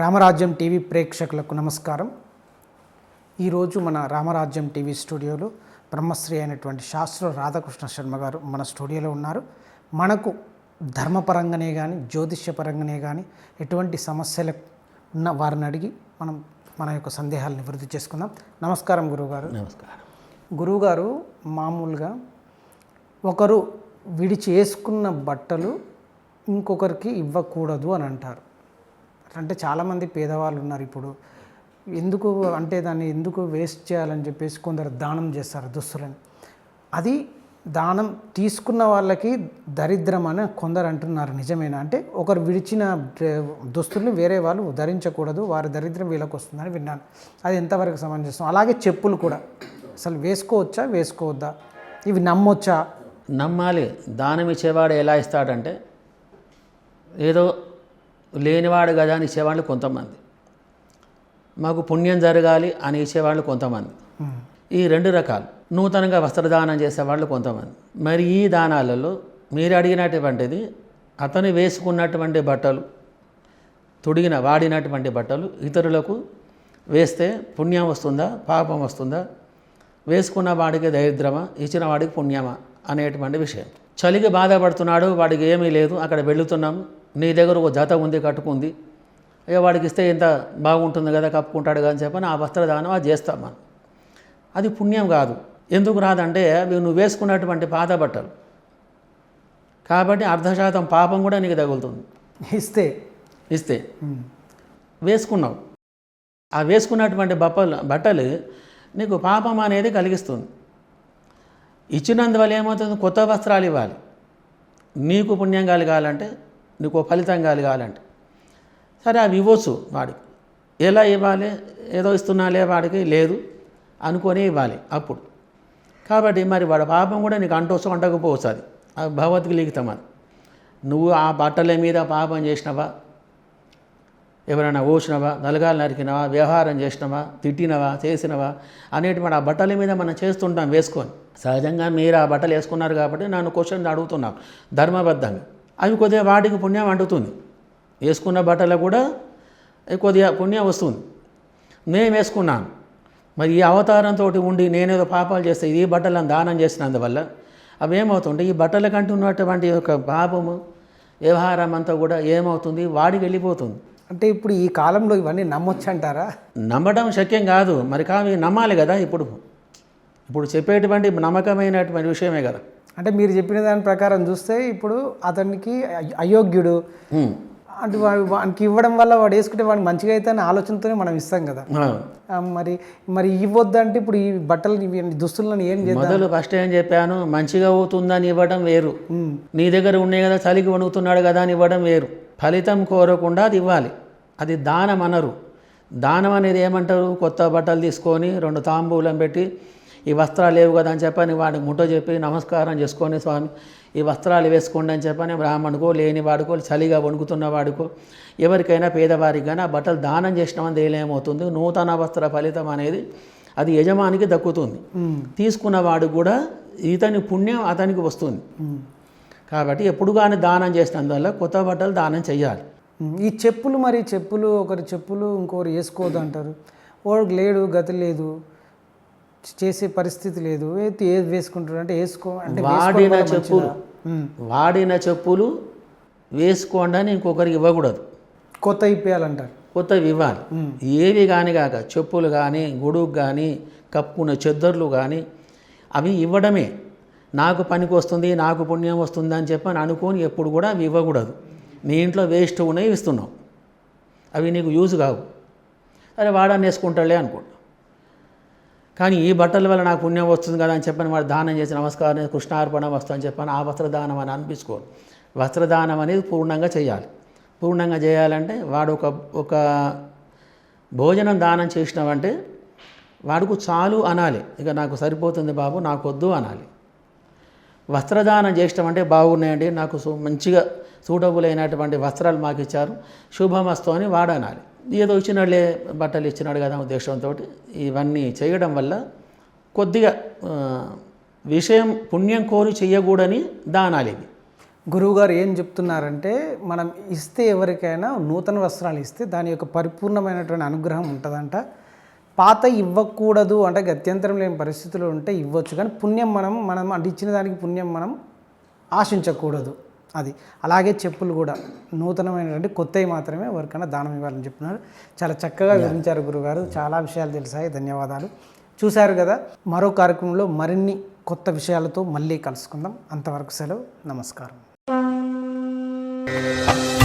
రామరాజ్యం TV ప్రేక్షకులకు నమస్కారం. ఈరోజు మన రామరాజ్యం టీవీ స్టూడియోలో బ్రహ్మశ్రీ అయినటువంటి శాస్త్ర రాధాకృష్ణ శర్మ గారు మన స్టూడియోలో ఉన్నారు. మనకు ధర్మపరంగానే కానీ జ్యోతిష్యపరంగానే కానీ ఎటువంటి సమస్యలు ఉన్న వారిని అడిగి మనం మన యొక్క సందేహాలను నివృద్ధి చేసుకుందాం. నమస్కారం గురువుగారు. నమస్కారం. గురువుగారు మామూలుగా ఒకరు విడిచేసుకున్న బట్టలు ఇంకొకరికి ఇవ్వకూడదు అని అంటారు. అంటే చాలామంది పేదవాళ్ళు ఉన్నారు ఇప్పుడు. ఎందుకు అంటే దాన్ని ఎందుకు వేస్ట్ చేయాలని చెప్పేసి కొందరు దానం చేస్తారు దుస్తులని. అది దానం తీసుకున్న వాళ్ళకి దరిద్రం అని కొందరు అంటున్నారు నిజమేనా? అంటే ఒకరు విడిచిన దుస్తుల్ని వేరే వాళ్ళు ధరించకూడదు వారి దరిద్రం వీళ్ళకి వస్తుందని విన్నాను. అది ఎంతవరకు సమంజసం? అలాగే చెప్పులు కూడా. అసలు వేసుకోవచ్చా వేసుకోవద్దా? ఇవి నమ్మొచ్చా? నమ్మాలి. దానం ఇచ్చేవాడు ఎలా ఇస్తాడంటే ఏదో లేనివాడు కదా అని ఇచ్చేవాళ్ళు కొంతమంది. మాకు పుణ్యం జరగాలి అని ఇచ్చేవాళ్ళు కొంతమంది. ఈ రెండు రకాలు. నూతనంగా వస్త్రదానం చేసేవాళ్ళు కొంతమంది. మరి ఈ దానాలలో మీరు అడిగినటువంటిది అతను వేసుకున్నటువంటి బట్టలు తొడిగిన వాడినటువంటి బట్టలు ఇతరులకు వేస్తే పుణ్యం వస్తుందా పాపం వస్తుందా? వేసుకున్న వాడికి దరిద్రమా? ఇచ్చిన వాడికి పుణ్యమా? అనేటువంటి విషయం. చలికి బాధపడుతున్నాడు వాడికి ఏమీ లేదు అక్కడ వెళుతున్నాం నీ దగ్గర ఒక జత ఉంది కట్టుకుంది. అయ్యో వాడికి ఇస్తే ఇంత బాగుంటుంది కదా కప్పుకుంటాడు కదా అని చెప్పని ఆ వస్త్రదానం అది చేస్తాం మనం. అది పుణ్యం కాదు. ఎందుకు రాదంటే నువ్వు వేసుకున్నటువంటి పాత బట్టలు. కాబట్టి అర్ధశాతం పాపం కూడా నీకు తగులుతుంది. ఇస్తే. ఇస్తే. వేసుకున్నావు. ఆ వేసుకున్నటువంటి బట్టలు బట్టలు నీకు పాపం అనేది కలిగిస్తుంది. ఇచ్చినందువల్ల ఏమవుతుంది? కొత్త వస్త్రాలు ఇవ్వాలి. నీకు పుణ్యం కలగాలంటే నీకు ఫలితం కలగాలంటే. సరే అవి ఇవ్వచ్చు వాడికి. ఎలా ఇవ్వాలి? ఏదో ఇస్తున్నాలే వాడికి లేదు అనుకొని ఇవ్వాలి అప్పుడు. కాబట్టి మరి వాడి పాపం కూడా నీకు అంటవచ్చు అంటకపోవచ్చు అది. అది భగవద్గీత అది. నువ్వు ఆ బట్టల మీద పాపం చేసినవా? ఎవరైనా ఊసినవా నలగాలు నరికినవా వ్యవహారం చేసినవా తిట్టినవా చేసినవా అనేటువంటి ఆ బట్టల మీద మనం చేస్తుంటాం వేసుకొని. సహజంగా మీరు ఆ బట్టలు వేసుకున్నారు కాబట్టి నన్ను క్వశ్చన్ అడుగుతున్నాం ధర్మబద్ధంగా. అవి కొద్దిగా వాటికి పుణ్యం అంటుతుంది. వేసుకున్న బట్టలు కూడా కొద్దిగా పుణ్యం వస్తుంది. నేను వేసుకున్నాను. మరి ఈ అవతారంతో ఉండి నేనేదో పాపాలు చేస్తే ఈ బట్టలను దానం చేసినందువల్ల అవి ఏమవుతుంటే ఈ బట్టల కంటే ఉన్నటువంటి యొక్క పాపము వ్యవహారం అంతా కూడా ఏమవుతుంది? వాడికి వెళ్ళిపోతుంది. అంటే ఇప్పుడు ఈ కాలంలో ఇవన్నీ నమ్మొచ్చు అంటారా నమ్మడం శక్యం కాదు. మరి కావి నమ్మాలి కదా ఇప్పుడు. ఇప్పుడు చెప్పేటువంటి నమ్మకమైనటువంటి విషయమే కదా. అంటే మీరు చెప్పిన దాని ప్రకారం చూస్తే ఇప్పుడు అతనికి అయ- అయోగ్యుడు. అంటే వానికి ఇవ్వడం వల్ల వాడు వేసుకుంటే వాడికి మంచిగా అయితే అనే ఆలోచనతోనే మనం ఇస్తాం కదా. మరి మరి ఇవ్వద్దంటే ఇప్పుడు ఈ బట్టలు దుస్తులను ఏం చేద్దాం? మొదలు ఫస్ట్ ఏం చెప్పాను? మంచిగా అవుతుందని ఇవ్వడం వేరు. నీ దగ్గర ఉన్నాయి కదా చలికి వణుకుతున్నాడు కదా అని ఇవ్వడం వేరు. ఫలితం కోరకుండా అది ఇవ్వాలి. అది దానం అనరు. దానం అనేది ఏమంటారు? కొత్త బట్టలు తీసుకొని రెండు తాంబూలం పెట్టి ఈ వస్త్రాలు లేవు కదా అని చెప్పని వాడికి ముట్ట చెప్పి నమస్కారం చేసుకొని స్వామి ఈ వస్త్రాలు వేసుకోండి అని చెప్పని బ్రాహ్మణుకో లేని వాడుకో చలిగా వణుకుతున్న వాడుకో ఎవరికైనా పేదవారికి కానీ ఆ బట్టలు దానం చేసినామని తేలేమవుతుంది నూతన వస్త్ర ఫలితం అనేది అది యజమానికి దక్కుతుంది. ఉమ్, తీసుకున్న వాడు కూడా ఇతని పుణ్యం అతనికి వస్తుంది. కాబట్టి ఎప్పుడు కానీ దానం చేసినందువల్ల కొత్త బట్టలు దానం చేయాలి. ఈ చెప్పులు మరి చెప్పులు ఒకరి చెప్పులు ఇంకొకరు వేసుకోవద్దు అంటారు. వాడికి లేడు గతి లేదు చేసే పరిస్థితి లేదు ఏది ఏది వేసుకుంటాడు? అంటే వేసుకో అంటే వాడిన చెప్పులు. వాడిన చెప్పులు వేసుకోండి అని ఇంకొకరికి ఇవ్వకూడదు. కొత్త ఇప్పేయాలంటారు. కొత్తవి ఇవ్వాలి. ఏవి కానీ కాక చెప్పులు కానీ గొడుగు కానీ కప్పుకున్న చెద్దర్లు కానీ అవి ఇవ్వడమే. నాకు పనికి వస్తుంది నాకు పుణ్యం వస్తుంది అని చెప్పని అనుకొని ఎప్పుడు కూడా అవి ఇవ్వకూడదు. మీ ఇంట్లో వేస్ట్ ఉన్నాయి ఇస్తున్నావు. అవి నీకు యూజ్ కావు. అరే వాడాన్ని వేసుకుంటాడులే అనుకోండి కానీ ఈ బట్టల వల్ల నాకు పుణ్యం వస్తుంది కదా అని చెప్పని వాడు దానం చేసి నమస్కారం కృష్ణార్పణ వస్తా అని చెప్పని ఆ వస్త్రదానం అని అనిపించుకోరు. వస్త్రదానం అనేది పూర్ణంగా చేయాలి. పూర్ణంగా చేయాలంటే వాడు ఒక ఒక భోజనం దానం చేసినావంటే వాడుకు చాలు అనాలి. ఇక నాకు సరిపోతుంది బాబు నాకు వద్దు అనాలి. వస్త్రదానం చేసినామంటే అంటే బాగున్నాయండి నాకు మంచిగా సూటబుల్ అయినటువంటి వస్త్రాలు మాకు ఇచ్చారు. శుభమస్తు అని వాడనాలి. ఏదో ఇచ్చినాడులే బట్టలు ఇచ్చినాడు కదా ఉద్దేశంతో ఇవన్నీ చేయడం వల్ల కొద్దిగా విషయం పుణ్యం కోరి చెయ్యకూడని దానాలు ఇవి. గురువుగారు ఏం చెప్తున్నారంటే మనం ఇస్తే ఎవరికైనా నూతన వస్త్రాలు ఇస్తే దాని యొక్క పరిపూర్ణమైనటువంటి అనుగ్రహం ఉంటుందంట. పాత ఇవ్వకూడదు అంటే గత్యంతరం లేని పరిస్థితులు ఉంటే ఇవ్వచ్చు. కానీ పుణ్యం మనం మనం అంటే ఇచ్చిన దానికి పుణ్యం మనం ఆశించకూడదు. అది. అలాగే చెప్పులు కూడా నూతనమైనటువంటి కొత్తవి మాత్రమే ఎవరికైనా దానం ఇవ్వాలని చెప్తున్నారు. చాలా చక్కగా వివరించారు గురుగారు. చాలా విషయాలు తెలిసాయి. ధన్యవాదాలు. చూశారు కదా మరో కార్యక్రమంలో మరిన్ని కొత్త విషయాలతో మళ్ళీ కలుసుకుందాం. అంతవరకు సెలవు. నమస్కారం.